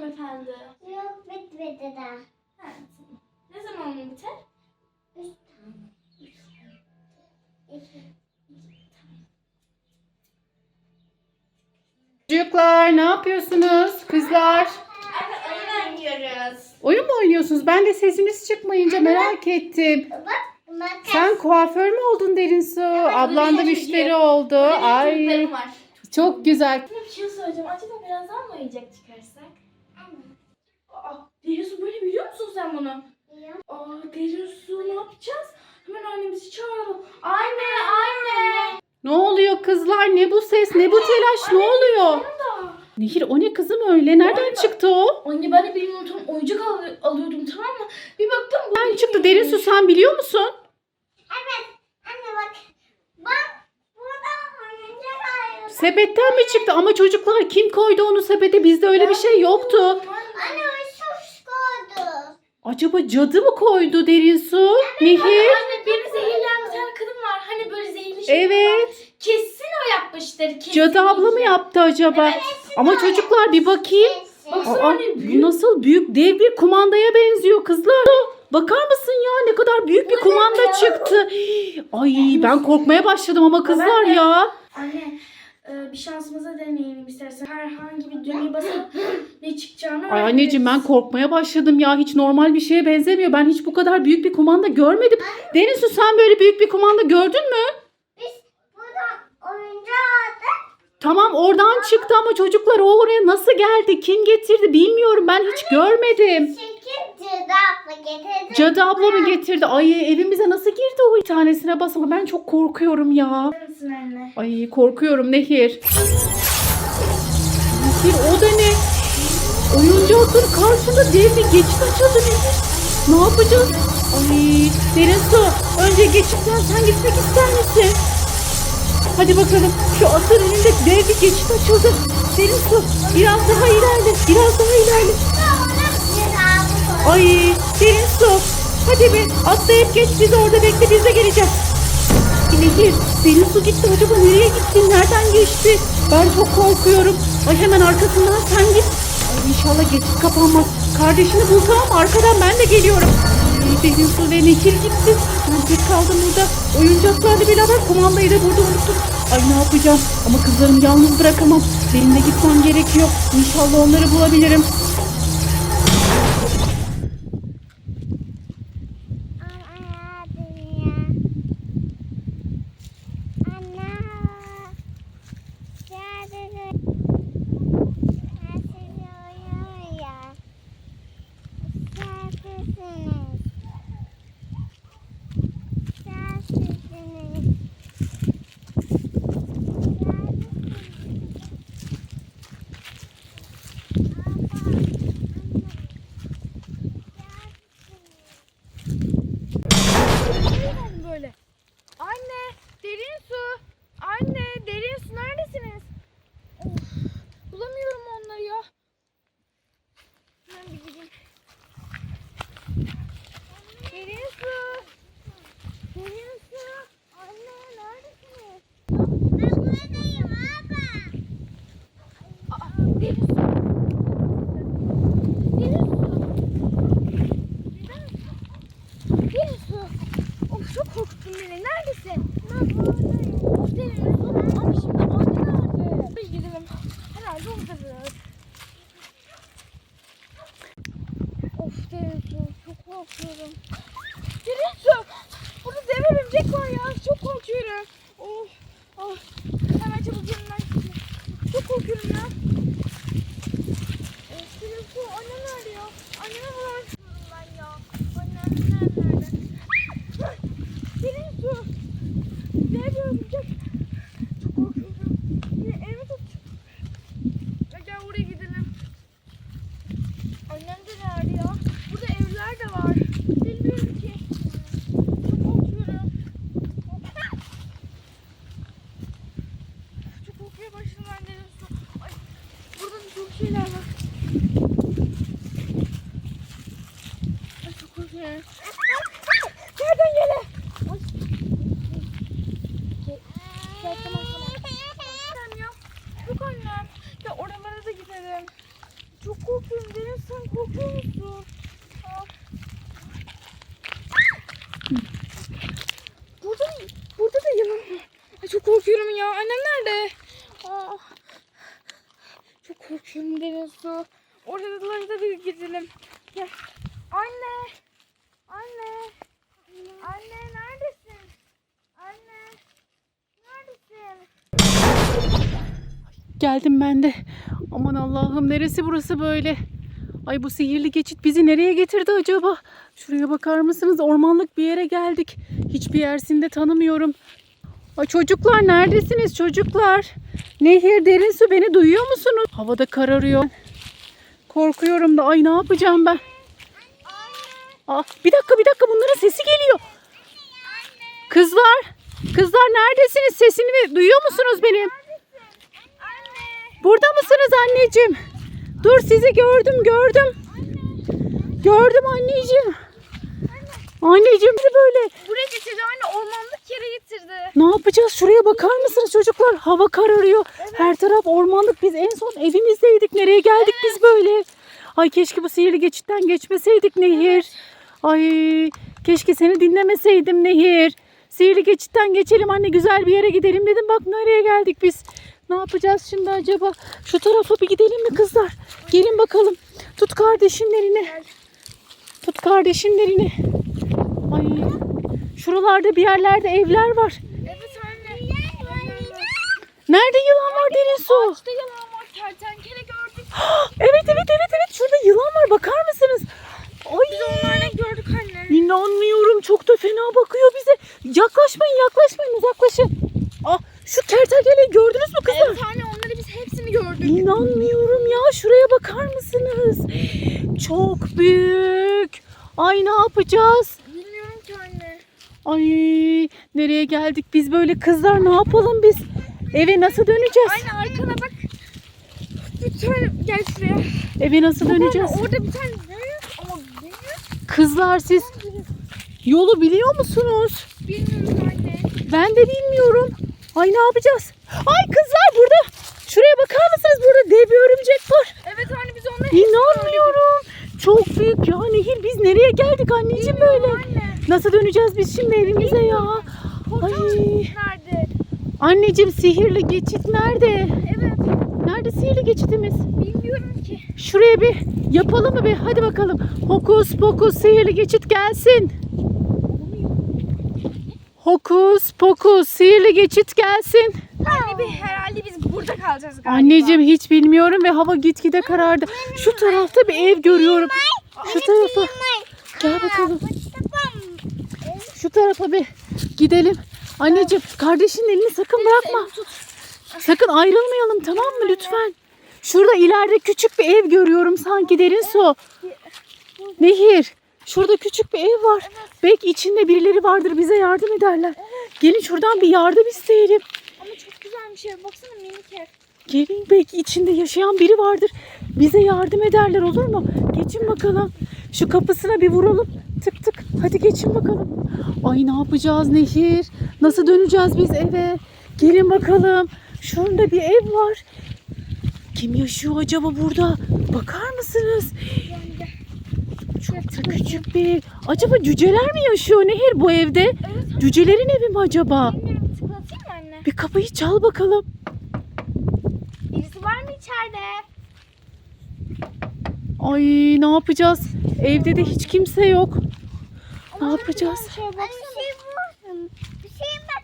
hanımefendi? Yok bitmedi daha. Ha. Ne zaman biter? Üç tane. Üç tane. İki. Çocuklar ne yapıyorsunuz? Kızlar. Oyun oynuyoruz. Oyun mu oynuyorsunuz? Ben de sesiniz çıkmayınca merak ettim. Sen kuaför mü oldun Derin Su? Ablan da benim müşteri oldu. Ay çok güzel. Bir şey söyleyeceğim. Acaba birazdan mı oyuncak çıkarsak? Derin su böyle biliyor musun sen bunu? Ya. Aa, derin su ne yapacağız? Hemen annemizi çağıralım. Anne, anne. Ne oluyor kızlar? Ne bu ses? Ne bu telaş? Ne oluyor? Nehir o ne kızım öyle? Nereden çıktı o? Anne ben de benim unutum oyuncak al- alıyordum tamam mı? Bir baktım bu Nereden çıktı? Derin Su sen biliyor musun? Anne bak. Bak. Burada oyuncak arıyorum. Sepetten mi çıktı? Ama çocuklar kim koydu onu sepete? Bizde öyle bir şey yoktu. Anne koydu. Acaba cadı mı koydu Derin Su? Nehir? anne beni zehirleyen bir tane kadın var. Hani böyle zehirli şey var. Evet. Kesin o yapmıştır. Kesin. Cadı abla mı yaptı acaba? Evet. Ama çocuklar bir bakayım. Kesin. Baksana Aa, anne bu büyük. nasıl büyük dev bir kumandaya benziyor kızlar. Bakar mısın ya ne kadar büyük bir kumanda çıktı. Ay ben korkmaya başladım ama kızlar ya. Anne e, bir şansımıza deneyelim istersen. Herhangi bir düğmeye basıp ne çıkacağını Ay anneciğim ben korkmaya başladım ya. Hiç normal bir şeye benzemiyor. Ben hiç bu kadar büyük bir kumanda görmedim. Deniz Su sen böyle büyük bir kumanda gördün mü? Biz buradan oyuncak aldık. Tamam oradan çıktı ama çocuklar o oraya nasıl geldi? Kim getirdi bilmiyorum. Ben hiç görmedim. Çekip cırda getirdik. Cadı abla mı getirdi? Ay evimize nasıl girdi o bir tanesine bas ama ben çok korkuyorum ya. Ay korkuyorum Nehir. Nehir o da ne? Oyuncakların karşısında dev bir geçit açıldı Nehir. Ne yapacağız? Ay derin su. Önce geçitten sen gitmek ister misin? Hadi bakalım. Şu atın önünde dev bir geçit açıldı. Derin su. Biraz daha ilerle. Biraz daha ilerle. Ay derin su. Hadi bir atlayıp geç biz orada bekle biz de geleceğiz. Nehir derin su gitti acaba nereye gitti nereden geçti? Ben çok korkuyorum. Ay hemen arkasından sen git. Ay inşallah geçit kapanmaz. Kardeşini bul tamam mı? arkadan ben de geliyorum. Derin su ve Nehir gitti. Ben tek kaldım burada. Oyuncaklarla beraber kumandayı da burada unuttum. Ay ne yapacağım? Ama kızlarımı yalnız bırakamam. Benim de gitmem gerekiyor. İnşallah onları bulabilirim. Çok şeyler var. Ay çok korkuyorum. Nereden gele? Tamam. Annem ya. Oralara da gidelim. Çok korkuyorum. Deniz sen korkuyor musun? Aa. Burada, burada da yılan var. Çok korkuyorum ya. Annem nerede? Aa. Deniz su. Oralara da bir gidelim. Gel. Anne. Anne. Anne neredesin? Anne. Neredesin? Geldim ben de. Aman Allah'ım neresi burası böyle? Ay bu sihirli geçit bizi nereye getirdi acaba? Şuraya bakar mısınız? Ormanlık bir yere geldik. Hiçbir yersinde tanımıyorum. Ay çocuklar neredesiniz çocuklar? Nehir derin su beni duyuyor musunuz? Havada kararıyor. Korkuyorum da ay ne yapacağım ben? Aa, bir dakika bir dakika bunların sesi geliyor. Kızlar, kızlar neredesiniz? Sesini duyuyor musunuz benim? Burada mısınız anneciğim? Dur sizi gördüm gördüm. Gördüm anneciğim. Anneciğim bizi böyle. Buraya getirdi anne ormanlık yere getirdi. Ne yapacağız? Şuraya bakar mısınız çocuklar? Hava kararıyor. Her taraf ormanlık. Biz en son evimizdeydik. Nereye geldik biz böyle? Ay keşke bu sihirli geçitten geçmeseydik Nehir. Ay keşke seni dinlemeseydim Nehir. Sihirli geçitten geçelim anne güzel bir yere gidelim dedim. Bak nereye geldik biz. Ne yapacağız şimdi acaba? Şu tarafa bir gidelim mi kızlar? Gelin bakalım. Tut kardeşinlerini. Tut kardeşinlerini. Ay şuralarda bir yerlerde evler var. Evet anne. Nerede yılan var derin su? Ağaçta yılan var. Kertenkele gördük. Evet evet evet evet şurada yılan var bakar mısınız? Ay Biz onlarla gördük anne. inanmıyorum çok da fena bakıyor bize. Yaklaşmayın yaklaşmayın uzaklaşın. Ah şu kertenkeleyi gördünüz mü kızlar? Evet anne onları biz hepsini gördük. İnanmıyorum ya şuraya bakar mısınız? Çok büyük. Ay ne yapacağız? Bilmiyorum. Ay nereye geldik biz böyle kızlar ne yapalım biz? Eve nasıl döneceğiz? Anne arkana bak. Bir tane gel şuraya. Eve nasıl Bak döneceğiz? orada bir tane büyük ama büyük. Kızlar siz yolu biliyor musunuz? Bilmiyorum anne. Ben de bilmiyorum. Ay ne yapacağız? Ay kızlar burada. Şuraya bakar mısınız? Burada dev bir örümcek var. Evet anne biz onları İnanmıyorum. Çok büyük ya Nehir biz nereye geldik anneciğim böyle? anne. Nasıl döneceğiz biz şimdi evimize ya? Ay. Nerede? Anneciğim sihirli geçit nerede? Evet. Nerede sihirli geçitimiz? Bilmiyorum ki. Şuraya bir yapalım mı bir? Hadi bakalım. Hokus pokus sihirli geçit gelsin. Hokus pokus sihirli geçit gelsin. Anne bir herhalde biz burada kalacağız galiba. Anneciğim hiç bilmiyorum ve hava gitgide karardı. Şu tarafta bir ev görüyorum. Şu tarafa. Gel bakalım. Şu tarafa bir gidelim. Anneciğim kardeşinin elini sakın bırakma. Sakın ayrılmayalım tamam mı lütfen? Şurada ileride küçük bir ev görüyorum sanki derin su. Nehir. Şurada küçük bir ev var. Belki içinde birileri vardır bize yardım ederler. Gelin şuradan bir yardım isteyelim. Ama çok güzelmiş ev. Baksana minik ev. Gelin belki içinde yaşayan biri vardır. Bize yardım ederler olur mu? Geçin bakalım. Şu kapısına bir vuralım. Tık tık. Hadi geçin bakalım. Ay ne yapacağız Nehir? Nasıl döneceğiz biz eve? Gelin bakalım. Şurada bir ev var. Kim yaşıyor acaba burada? Bakar mısınız? Çok da küçük bir ev. Acaba cüceler mi yaşıyor Nehir bu evde? Evet. Cücelerin evi mi acaba? Bilmiyorum tıklatayım mı anne? Bir kapıyı çal bakalım. Birisi var mı içeride? Ay ne yapacağız? Evde de hiç kimse yok. Ne yapacağız? Bir baksana. Bir şey bulsun. Bir şey bak.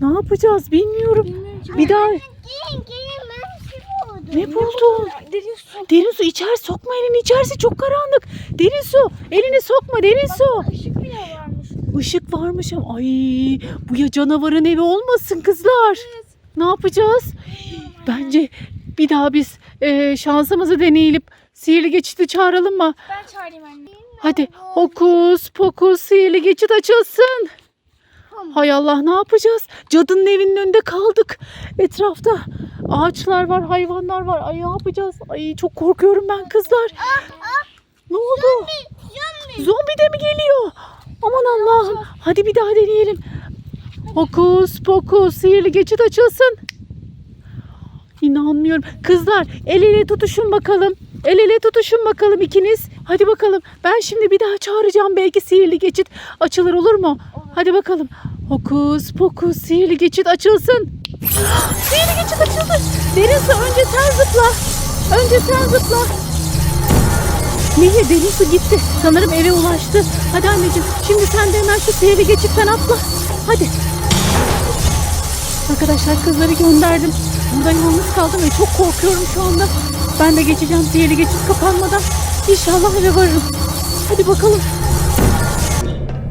Ne yapacağız bilmiyorum. Bir daha Gelin gelin ben bir şey buldum. ne buldun? Derin su. Derin su içeri sokma elini içerisi çok karanlık. Derin su elini sokma derin su. Işık bile varmış. Işık varmış ama ay bu ya canavarın evi olmasın kızlar. Ne yapacağız? Bence bir daha biz e, şansımızı deneyelim. Sihirli geçidi çağıralım mı? Ben çağırayım anne. Hadi hokus pokus sihirli geçit açılsın. Hay Allah ne yapacağız? Cadının evinin önünde kaldık. Etrafta ağaçlar var, hayvanlar var. Ay ne yapacağız? Ay çok korkuyorum ben kızlar. Ne oldu? Zombi de mi geliyor? Aman Allah'ım. Hadi bir daha deneyelim. Hokus pokus sihirli geçit açılsın. İnanmıyorum. Kızlar el ele tutuşun bakalım. El ele tutuşun bakalım ikiniz. Hadi bakalım. Ben şimdi bir daha çağıracağım. Belki sihirli geçit açılır olur mu? Hadi bakalım. Hokus pokus sihirli geçit açılsın. sihirli geçit açıldı. Derin su önce sen zıpla. Önce sen zıpla. Nehir derin su gitti. Sanırım eve ulaştı. Hadi anneciğim şimdi sen de hemen şu sihirli geçitten atla. Hadi. Arkadaşlar kızları gönderdim. Burada yalnız kaldım ve çok korkuyorum şu anda. Ben de geçeceğim sihirli geçit kapanmadan. İnşallah eve varırım. Hadi bakalım.